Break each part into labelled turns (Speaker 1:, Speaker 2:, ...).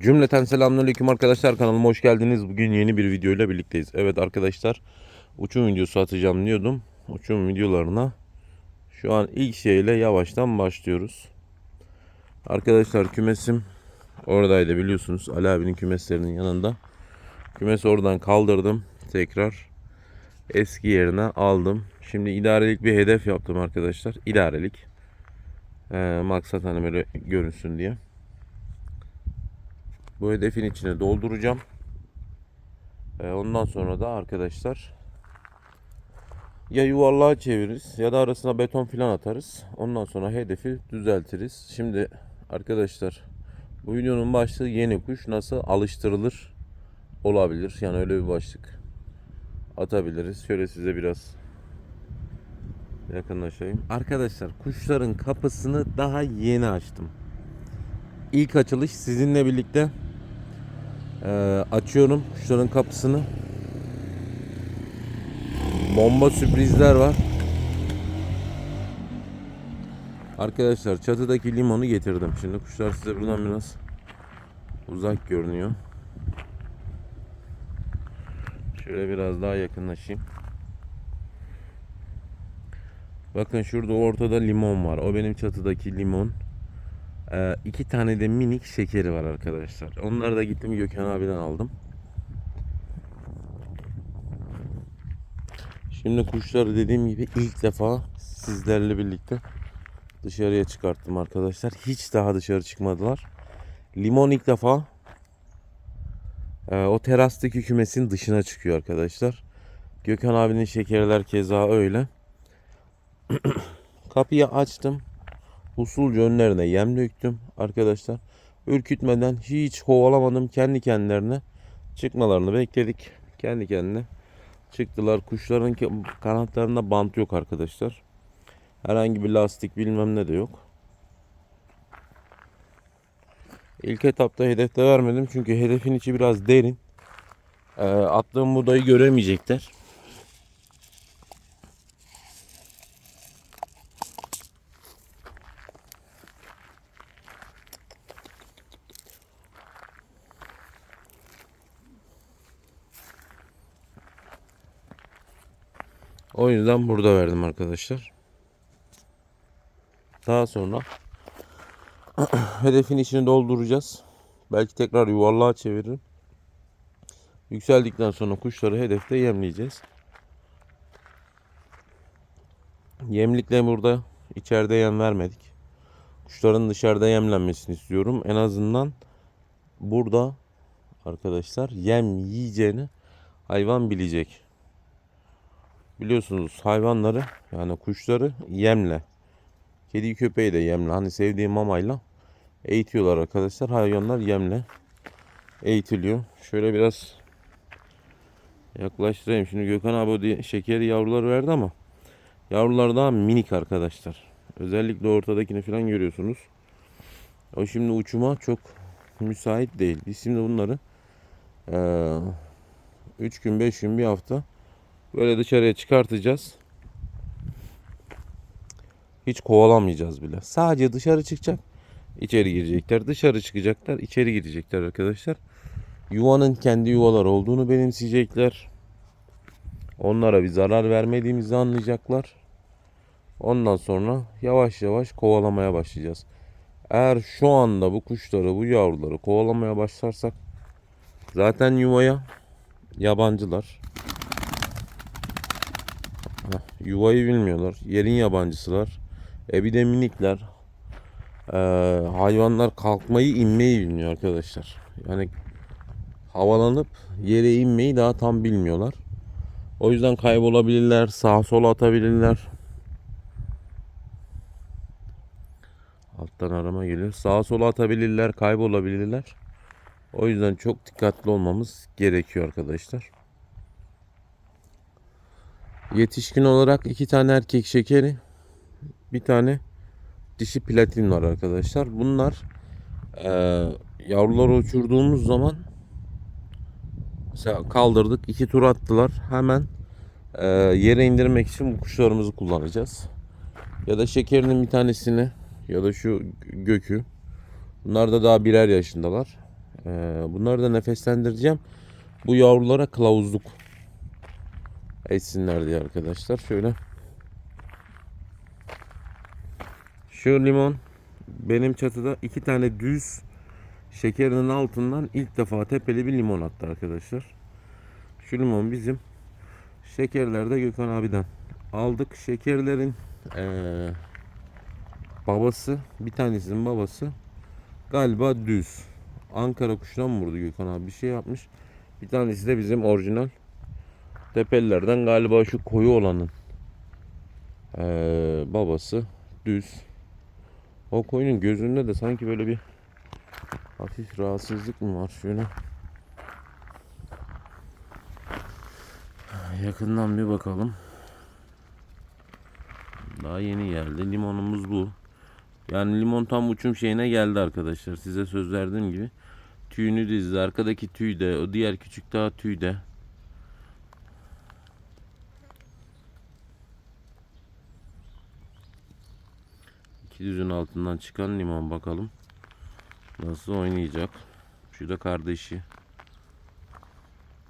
Speaker 1: Cümleten selamünaleyküm arkadaşlar kanalıma hoş geldiniz. Bugün yeni bir videoyla birlikteyiz. Evet arkadaşlar uçum videosu atacağım diyordum. Uçum videolarına şu an ilk şeyle yavaştan başlıyoruz. Arkadaşlar kümesim oradaydı biliyorsunuz. Ali abinin kümeslerinin yanında. Kümesi oradan kaldırdım. Tekrar eski yerine aldım. Şimdi idarelik bir hedef yaptım arkadaşlar. İdarelik. Ee, maksat hani böyle görünsün diye. Bu hedefin içine dolduracağım. Ee, ondan sonra da arkadaşlar ya yuvarlığa çeviririz ya da arasına beton filan atarız. Ondan sonra hedefi düzeltiriz. Şimdi arkadaşlar bu videonun başlığı yeni kuş nasıl alıştırılır olabilir. Yani öyle bir başlık atabiliriz. Şöyle size biraz yakınlaşayım. Arkadaşlar kuşların kapısını daha yeni açtım. İlk açılış sizinle birlikte ee, açıyorum kuşların kapısını. Bomba sürprizler var. Arkadaşlar çatıdaki limonu getirdim. Şimdi kuşlar size buradan biraz uzak görünüyor. Şöyle biraz daha yakınlaşayım. Bakın şurada ortada limon var. O benim çatıdaki limon. Ee, iki tane de minik şekeri var arkadaşlar. Onları da gittim Gökhan abiden aldım. Şimdi kuşları dediğim gibi ilk defa sizlerle birlikte dışarıya çıkarttım arkadaşlar. Hiç daha dışarı çıkmadılar. Limon ilk defa e, o terastaki kümesin dışına çıkıyor arkadaşlar. Gökhan abinin şekerler keza öyle. Kapıyı açtım usulca önlerine yem döktüm arkadaşlar. Ürkütmeden hiç kovalamadım. Kendi kendilerine çıkmalarını bekledik. Kendi kendine çıktılar. Kuşların kanatlarında bant yok arkadaşlar. Herhangi bir lastik bilmem ne de yok. İlk etapta hedefte vermedim çünkü hedefin içi biraz derin. Ee, attığım budayı göremeyecekler. O yüzden burada verdim arkadaşlar. Daha sonra hedefin içini dolduracağız. Belki tekrar yuvarlığa çeviririm. Yükseldikten sonra kuşları hedefte yemleyeceğiz. Yemlikle burada içeride yem vermedik. Kuşların dışarıda yemlenmesini istiyorum. En azından burada arkadaşlar yem yiyeceğini hayvan bilecek. Biliyorsunuz hayvanları yani kuşları yemle. Kedi köpeği de yemle. Hani sevdiğim mamayla eğitiyorlar arkadaşlar. Hayvanlar yemle eğitiliyor. Şöyle biraz yaklaştırayım. Şimdi Gökhan abi şekeri yavruları verdi ama yavrular daha minik arkadaşlar. Özellikle ortadakini falan görüyorsunuz. O şimdi uçuma çok müsait değil. Biz şimdi bunları 3 gün 5 gün bir hafta Böyle dışarıya çıkartacağız. Hiç kovalamayacağız bile. Sadece dışarı çıkacak. içeri girecekler. Dışarı çıkacaklar. içeri girecekler arkadaşlar. Yuvanın kendi yuvalar olduğunu benimseyecekler. Onlara bir zarar vermediğimizi anlayacaklar. Ondan sonra yavaş yavaş kovalamaya başlayacağız. Eğer şu anda bu kuşları, bu yavruları kovalamaya başlarsak zaten yuvaya yabancılar. Yuvayı bilmiyorlar. Yerin yabancısılar. E de minikler. Ee, hayvanlar kalkmayı inmeyi bilmiyor arkadaşlar. Yani havalanıp yere inmeyi daha tam bilmiyorlar. O yüzden kaybolabilirler, sağa sola atabilirler. Alttan arama geliyor. Sağa sola atabilirler, kaybolabilirler. O yüzden çok dikkatli olmamız gerekiyor arkadaşlar. Yetişkin olarak iki tane erkek şekeri, bir tane dişi platin var arkadaşlar. Bunlar e, yavruları uçurduğumuz zaman mesela kaldırdık, iki tur attılar. Hemen e, yere indirmek için bu kuşlarımızı kullanacağız. Ya da şekerinin bir tanesini ya da şu gökü. Bunlar da daha birer yaşındalar. Ee, bunları da nefeslendireceğim. Bu yavrulara kılavuzluk etsinler diye arkadaşlar. Şöyle. Şu limon benim çatıda iki tane düz şekerinin altından ilk defa tepeli bir limon attı arkadaşlar. Şu limon bizim şekerlerde Gökhan abiden aldık. Şekerlerin eee, babası bir tanesinin babası galiba düz. Ankara kuşuna mı vurdu Gökhan abi bir şey yapmış. Bir tanesi de bizim orijinal tepelilerden galiba şu koyu olanın eee, babası düz. O koyunun gözünde de sanki böyle bir hafif rahatsızlık mı var şöyle. Yakından bir bakalım. Daha yeni geldi. Limonumuz bu. Yani limon tam uçum şeyine geldi arkadaşlar. Size söz verdiğim gibi. Tüyünü dizdi. Arkadaki tüy de. O diğer küçük daha tüy de. İki düzün altından çıkan limon bakalım. Nasıl oynayacak. Şu da kardeşi.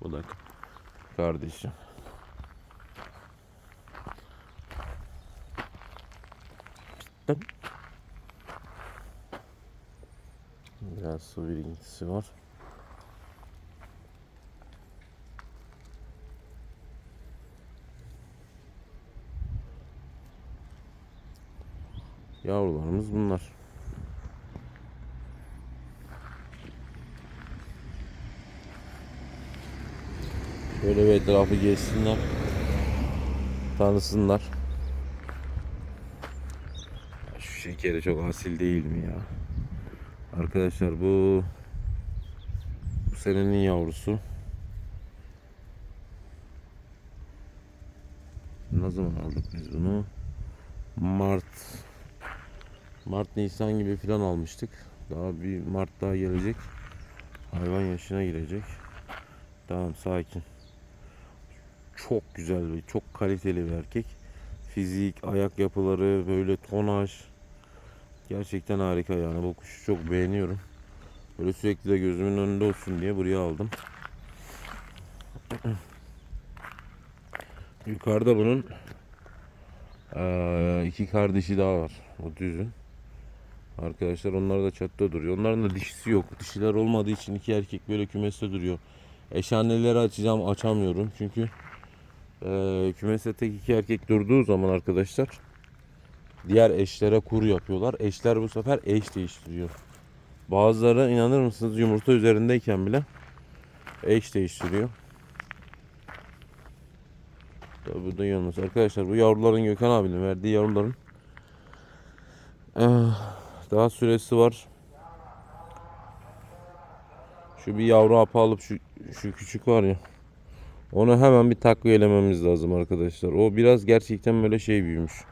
Speaker 1: Bu da kardeşi. Biraz su birikintisi var. Yavrularımız bunlar. Böyle bir etrafı gezsinler. Tanısınlar. Şu şekeri çok asil değil mi ya? Arkadaşlar bu bu senenin yavrusu. Ne zaman aldık biz bunu? Mart Mart Nisan gibi falan almıştık. Daha bir Mart daha gelecek. Hayvan yaşına girecek. Tamam sakin. Çok güzel ve çok kaliteli bir erkek. Fizik, ayak yapıları, böyle tonaj. Gerçekten harika yani. Bu kuşu çok beğeniyorum. Böyle sürekli de gözümün önünde olsun diye buraya aldım. Yukarıda bunun iki kardeşi daha var. O düzün. Arkadaşlar onlar da çatıda duruyor. Onların da dişisi yok. Dişiler olmadığı için iki erkek böyle kümeste duruyor. Eşhaneleri açacağım açamıyorum. Çünkü eee kümeste tek iki erkek durduğu zaman arkadaşlar diğer eşlere kur yapıyorlar. Eşler bu sefer eş değiştiriyor. Bazıları inanır mısınız yumurta üzerindeyken bile eş değiştiriyor. Da yalnız. Arkadaşlar bu yavruların Gökhan abinin verdiği yavruların eh, daha süresi var. Şu bir yavru hapı alıp şu, şu küçük var ya. Onu hemen bir takviyelememiz lazım arkadaşlar. O biraz gerçekten böyle şey büyümüş.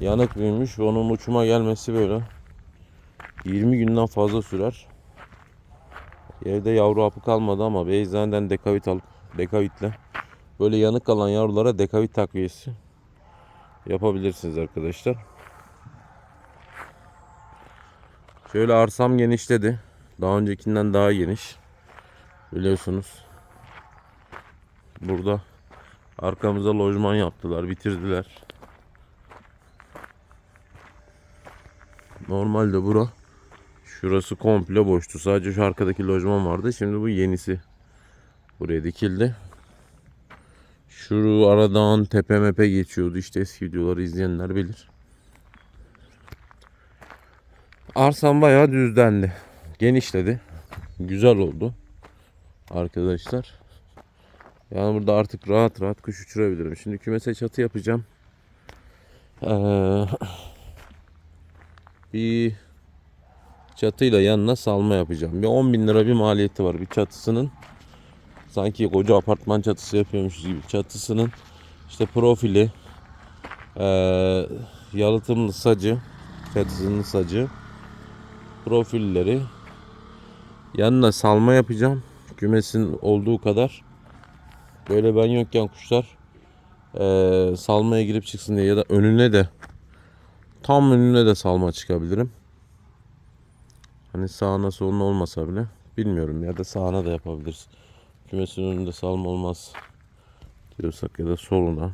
Speaker 1: Yanık büyümüş ve onun uçuma gelmesi böyle 20 günden fazla sürer. Evde yavru hapı kalmadı ama Beyza'dan dekavit alıp dekavitle böyle yanık kalan yavrulara dekavit takviyesi yapabilirsiniz arkadaşlar. Şöyle arsam genişledi. Daha öncekinden daha geniş. Biliyorsunuz. Burada arkamıza lojman yaptılar, bitirdiler. Normalde bura şurası komple boştu. Sadece şu arkadaki lojman vardı. Şimdi bu yenisi buraya dikildi. Şu aradan tepe mepe geçiyordu. İşte eski videoları izleyenler bilir. Arsam bayağı düzlendi. Genişledi. Güzel oldu. Arkadaşlar. Yani burada artık rahat rahat kuş uçurabilirim. Şimdi kümese çatı yapacağım. Ee, bir çatıyla yanına salma yapacağım. Bir 10 bin lira bir maliyeti var bir çatısının. Sanki koca apartman çatısı yapıyormuşuz gibi. Çatısının işte profili, ee, yalıtımlı sacı, çatısının sacı, profilleri, yanına salma yapacağım. Kümesin olduğu kadar. Böyle ben yokken kuşlar ee, salmaya girip çıksın diye ya da önüne de tam önüne de salma çıkabilirim. Hani sağına soluna olmasa bile Bilmiyorum ya da sağına da yapabiliriz. Kümesin önünde salma olmaz diyorsak ya da soluna.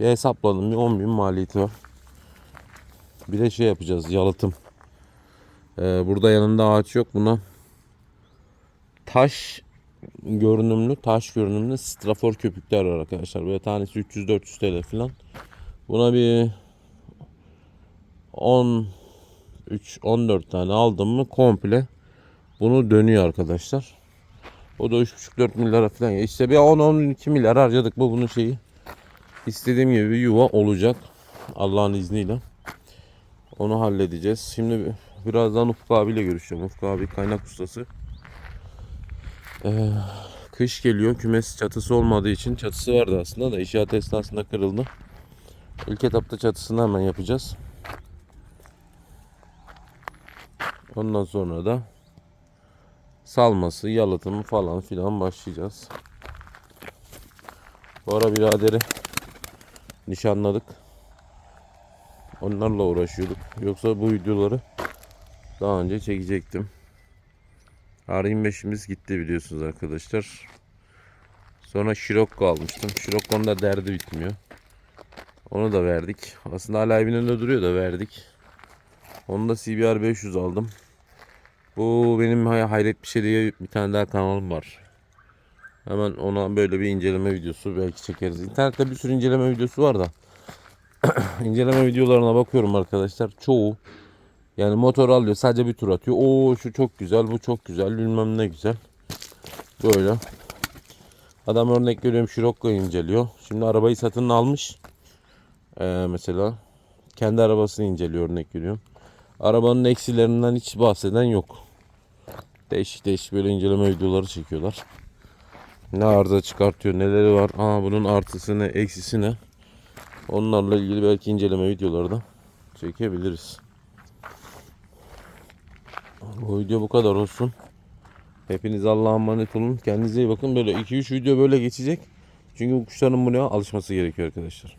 Speaker 1: Bir hesapladım bir 10 bin maliyeti var. Bir de şey yapacağız yalıtım. Ee, burada yanında ağaç yok buna. Taş görünümlü taş görünümlü strafor köpükler var arkadaşlar. Böyle tanesi 300-400 TL falan. Buna bir 10 3 14 tane aldım mı komple bunu dönüyor arkadaşlar. O da 3,5-4 milyara falan. İşte bir 10-12 milyar harcadık bu bunun şeyi. İstediğim gibi bir yuva olacak. Allah'ın izniyle. Onu halledeceğiz. Şimdi birazdan Ufuk abiyle görüşeceğim. Ufuk abi kaynak ustası. Ee, kış geliyor. Kümes çatısı olmadığı için çatısı vardı aslında da inşaat esnasında kırıldı. İlk etapta çatısını hemen yapacağız. Ondan sonra da salması, yalıtımı falan filan başlayacağız. Bu ara biraderi nişanladık. Onlarla uğraşıyorduk. Yoksa bu videoları daha önce çekecektim. R25'imiz gitti biliyorsunuz arkadaşlar. Sonra Scirocco almıştım. Scirocco'nun da derdi bitmiyor. Onu da verdik. Aslında hala evin önünde duruyor da verdik. Onu da CBR 500 aldım. Bu benim hay- hayret bir şey diye bir tane daha kanalım var. Hemen ona böyle bir inceleme videosu belki çekeriz. İnternette bir sürü inceleme videosu var da. inceleme videolarına bakıyorum arkadaşlar. Çoğu yani motor alıyor sadece bir tur atıyor. Oo şu çok güzel bu çok güzel bilmem ne güzel. Böyle. Adam örnek veriyorum Scirocco inceliyor. Şimdi arabayı satın almış. Ee, mesela kendi arabasını inceliyor örnek veriyorum. Arabanın eksilerinden hiç bahseden yok. Değişik değişik böyle inceleme videoları çekiyorlar. Ne arıza çıkartıyor, neleri var. Aa bunun artısı ne, eksisi ne. Onlarla ilgili belki inceleme videoları da çekebiliriz. Bu video bu kadar olsun. Hepiniz Allah'a emanet olun. Kendinize iyi bakın. Böyle 2-3 video böyle geçecek. Çünkü bu kuşların buraya alışması gerekiyor arkadaşlar.